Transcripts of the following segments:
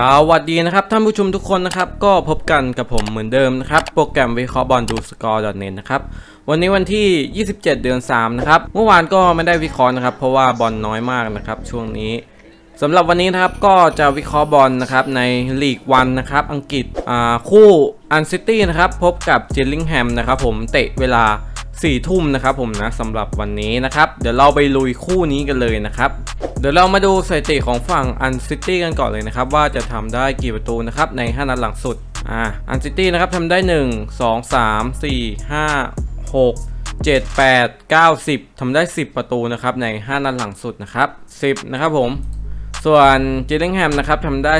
สวัสดีนะครับท่านผู้ชมทุกคนนะครับก็พบกันกับผมเหมือนเดิมนะครับโปรแกรมวิเคราะห์บอลดูสกอร์ .net นะครับวันนี้วันที่ 27 เดือน 3 นะครับเมื่อวานก็ไม่ได้วิเคราะห์นะครับเพราะว่าบอลน้อยมากนะครับช่วงนี้สำหรับวันนี้นะครับก็จะวิเคราะห์บอลนะครับในลีกวันนะครับอังกฤษอ่าคู่อันซิตี้นะครับพบกับเจลลิงแฮมนะครับผมเตะเวลาสี่ทุ่มนะครับผมนะสำหรับวันนี้นะครับเดี๋ยวเราไปลุยคู่นี้กันเลยนะครับ เดี๋ยวเรามาดูสถิติของฝั่งอันซิตี้กันก่อนเลยนะครับ ว่าจะทำได้กี่ประตูนะครับใน 5 นัดหลังสุดอ่าอันซิตี้นะครับทำได้ 1 2 3 4 5 6 7 8 9 10ทำได้ 10 ประตูนะครับใน 5 นัดหลังสุดนะครับ 10 นะครับผม ส่วนเจลิงแฮมนะครับทำได้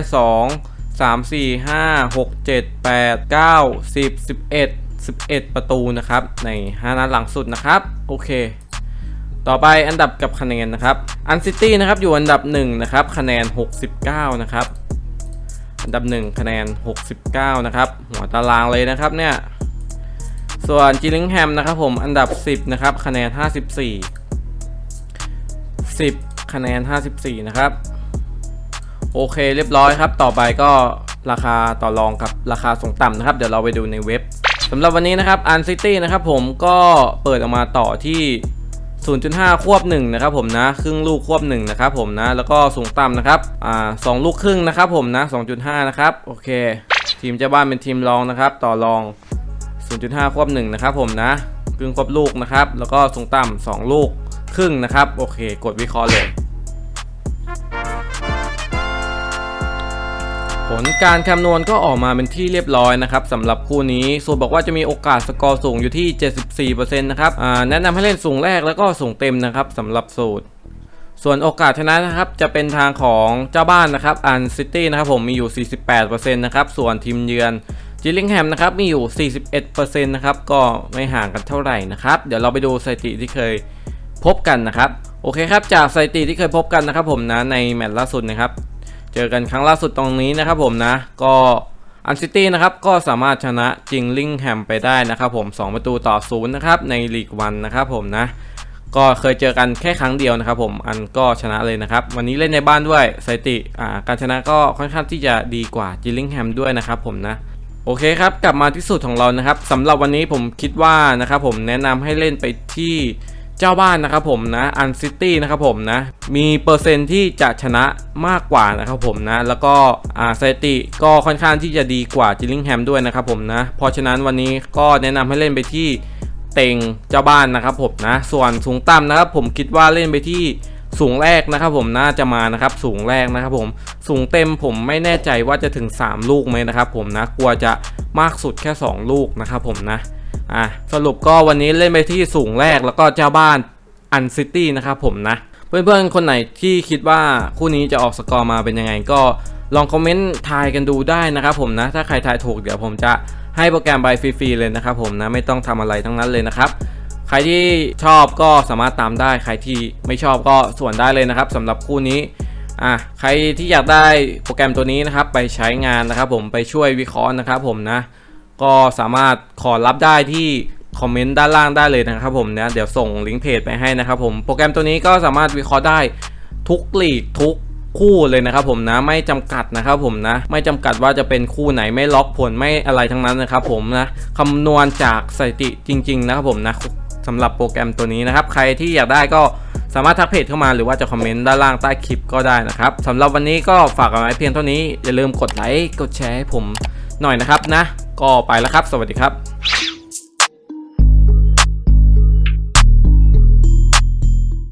2 3 4 5 6 7 8 9 10 11 11 ประตูนะครับใน 5 นัดหลังสุดนะครับ โอเค ต่อไปอันดับกับคะแนนนะครับอันซิตี้นะครับอยู่อันดับ1นะครับคะแนน 69 นะครับ อันดับ 1 คะแนน 69 นะครับหัวตารางเลยนะครับเนี่ยส่วนจิลิงแฮมนะครับผมอันดับ 10 นะครับคะแนน 54 10 คะแนน 54 นะครับโอเคเรียบร้อยครับ ต่อไปก็ราคาต่อรองกับราคาส่งต่ำนะครับ เดี๋ยวเราไปดูในเว็บสำหรับวันนี้นะครับอันซิตี้นะครับผมก็เปิดออกมาต่อที่ 0.5 ควบ1นะครับผมนะครึ่งลูกควบ1นะครับผมนะแล้วก็สูงต่ำนะครับอ่าสองลูกครึ่งนะครับผมนะ 2.5 นะครับโอเค ทีมเจ้าบ้านเป็นทีมรองนะครับ ต่อรอง 0.5 ควบ1นะครับผมนะครึ่งควบลูกนะครับแล้วก็สูงต่ำ2ลูกครึ่งนะครับโอเค กดวิเคราะห์เลย ผลการคำนวณก็ออกมาเป็นที่เรียบร้อยนะครับสำหรับคู่นี้สูตรบอกว่าจะมีโอกาสสกอร์สูงอยู่ที่ 74%นะครับแนะนำให้เล่นสูงแรกแล้วก็สูงเต็มนะครับสำหรับสูตร ส่วนโอกาสชนะนะครับจะเป็นทางของเจ้าบ้านนะครับอันซิตี้นะครับผมมีอยู่ 48%นะครับส่วนทีมเยือนจิลลิงแฮมนะครับมีอยู่ 41%นะครับก็ไม่ห่างกันเท่าไหร่นะครับเดี๋ยวเราไปดูสถิติที่เคยพบกันนะครับโอเคครับจากสถิติที่เคยพบกันนะครับผมนะในแมตช์ล่าสุดนะครับ เจอกันครั้งล่าสุดตรงนี้นะครับผมนะ ก็อันซิตี้นะครับก็สามารถชนะจิงลิงแฮมไปได้นะครับผม 2 ประตูต่อศูนย์นะครับในลีกวันนะครับผมนะ ก็เคยเจอกันแค่ครั้งเดียวนะครับผมอันก็ชนะเลยนะครับ วันนี้เล่นในบ้านด้วยสถิติอ่าการชนะก็ค่อนข้างที่จะดีกว่าจิงลิงแฮมด้วยนะครับผมนะโอเคครับ กลับมาที่สูตรของเรานะครับสำหรับวันนี้ผมคิดว่านะครับผมแนะนำให้เล่นไปที่ เจ้าบ้านนะครับผมนะอันซิตี้นะครับผมนะมีเปอร์เซ็นต์ที่จะชนะมากกว่านะครับผมนะแล้วก็อ่าสถิติก็ค่อนข้างที่จะดีกว่าจิลลิงแฮมด้วยนะครับผมนะเพราะฉะนั้นวันนี้ก็แนะนำให้เล่นไปที่เต็งเจ้าบ้านนะครับผมนะส่วนสูงต่ำนะครับผมคิดว่าเล่นไปที่สูงแรกนะครับผมน่าจะมานะครับสูงแรกนะครับผมสูงเต็มผมไม่แน่ใจว่าจะถึง 3 ลูกไหมนะครับผมนะกลัวจะมากสุดแค่ 2 ลูกนะครับผมนะ อะสรุปก็วันนี้เล่นไปที่สูงแรกแล้วก็เจ้าบ้านอันซิตี้นะครับผมนะ เพื่อนๆ คนไหนที่คิดว่าคู่นี้จะออกสกอร์มาเป็นยังไงก็ลองคอมเมนต์ทายกันดูได้นะครับผมนะ ถ้าใครทายถูกเดี๋ยวผมจะให้โปรแกรมใบฟรีๆเลยนะครับผมนะไม่ต้องทำอะไรทั้งนั้นเลยนะครับ ใครที่ชอบก็สามารถตามได้ ใครที่ไม่ชอบก็ส่วนได้เลยนะครับสำหรับคู่นี้อะใครที่อยากได้โปรแกรมตัวนี้นะครับ ไปใช้งานนะครับผมไปช่วยวิเคราะห์นะครับผมนะ ก็สามารถขอรับได้ที่คอมเมนต์ด้านล่างได้เลยนะครับผมนะเดี๋ยวส่งลิงก์เพจไปให้นะครับผมโปรแกรมตัวนี้ก็สามารถวิเคราะห์ได้ทุกลีกทุกคู่เลยนะครับผมนะไม่จำกัดนะครับผมนะไม่จำกัดว่าจะเป็นคู่ไหนไม่ล็อกผลไม่อะไรทั้งนั้นนะครับผมนะคำนวณจากสถิติจริง ๆ นะครับผมนะสำหรับโปรแกรมตัวนี้นะครับ ใครที่อยากได้ก็สามารถทักเพจเข้ามาหรือว่าจะคอมเมนต์ด้านล่างใต้คลิปก็ได้นะครับสำหรับวันนี้ก็ฝากเอาไว้เพียงเท่านี้อย่าลืมกดไลค์กดแชร์ให้ผมหน่อยนะครับนะ ก็ไปแล้วครับ สวัสดีครับ